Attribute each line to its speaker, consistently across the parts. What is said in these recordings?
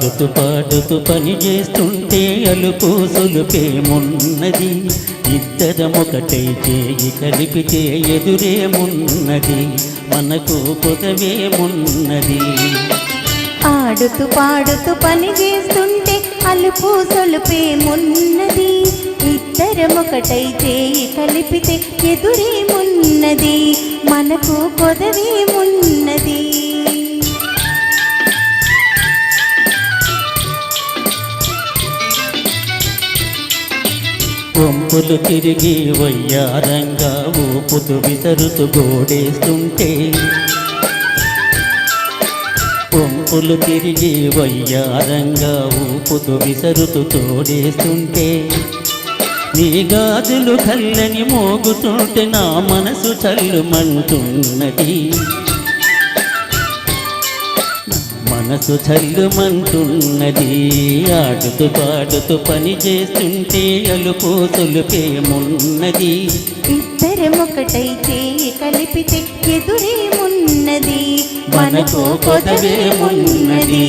Speaker 1: పాడుతూ పాడుతూ పని చేస్తుంటే అలుపు సులుపేమున్నది ఇద్దరం చేయి కలిపితే ఎదురేమున్నది మనకు పొదవేమున్నది
Speaker 2: ఆడుతూ పాడుతూ పని చేస్తుంటే అలుపు సొలుపేమున్నది ఇద్దరం చేయి కలిపితే ఎదురేమున్నది మనకు కొదవేమున్నది
Speaker 1: వంపులు తిరిగి వయ్యారంగా ఊపుతు విసరుతు గోడేస్తుంటే. వంపులు తిరిగి వయ్యారంగా ఊపుతు విసరుతు తోడేస్తుంటే నీ గాజులు కల్లని మోగుతుంటే నా మనసు చల్లుమంటున్నది. మనసు చల్లుమంటున్నది ఆడుతూ పాడుతూ పని చేస్తుంటే అలుపు సులుపేమున్నది
Speaker 2: ఇద్దరమొకటై చేయి కలిపితే ఎదురేమున్నది
Speaker 1: మనకు కొదవేమున్నది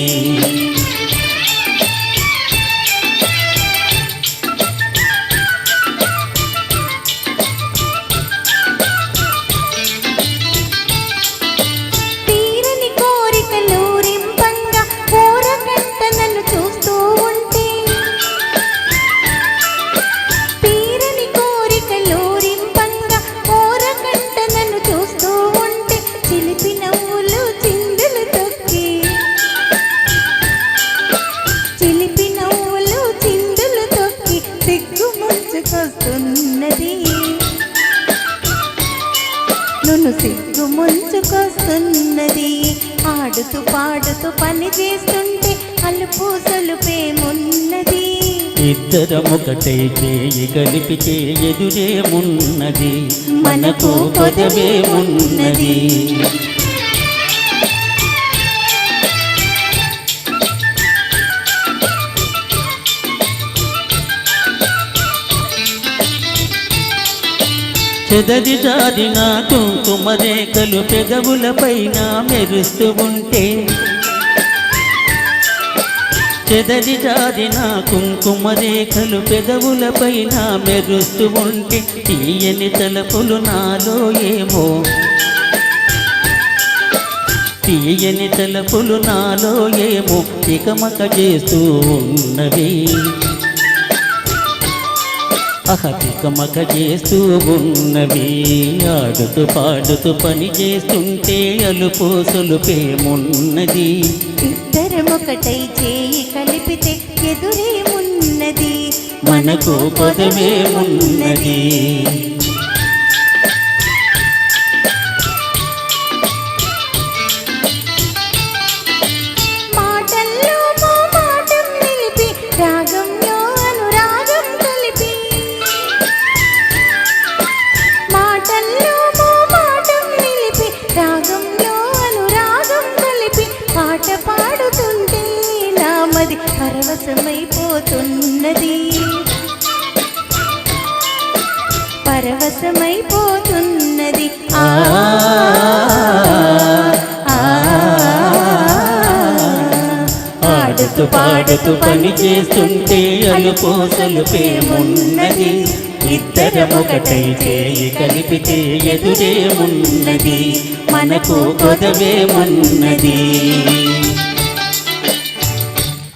Speaker 2: నన్ను సిగ్గు ముంచుకొస్తున్నది. ఆడుతూ పాడుతూ పని చేస్తుంటే అలుపు సొలుపేమున్నది
Speaker 1: ఇద్దరమొకటై చేయి కలిపితే ఎదురేమున్నది మనకు కొదవేమున్నది చెదరి జారిన కుమరేకలు పెదవులపైన మెరుస్తూ ఉంటే. చెదరి జారిన కుంకుమరేఖలు పెదవులపైన మెరుస్తూ ఉంటే తీయని తలపులు నాలో ఏమో. తీయని తలపులు నాలో ఏమో తికమక చేస్తూ ఉన్నవి. అహతికమక చేస్తూ ఉన్నవి ఆడుతూ పాడుతూ పని చేస్తుంటే అలుపు సులుపేమున్నది
Speaker 2: ఇద్దరమొకటై చేయి కలిపితే ఎదురేమున్నది
Speaker 1: మనకు పదవేమున్నది
Speaker 2: పరవశమైపోతున్నది. పరవశమైపోతున్నది. ఆ ఆ,
Speaker 1: పాడుతూ పని చేస్తుంటే అనుకోసలు పేమున్నది ఇద్దరమొకటైతే కలిపితే ఎదురేమున్నది మనకు కొదవేమున్నది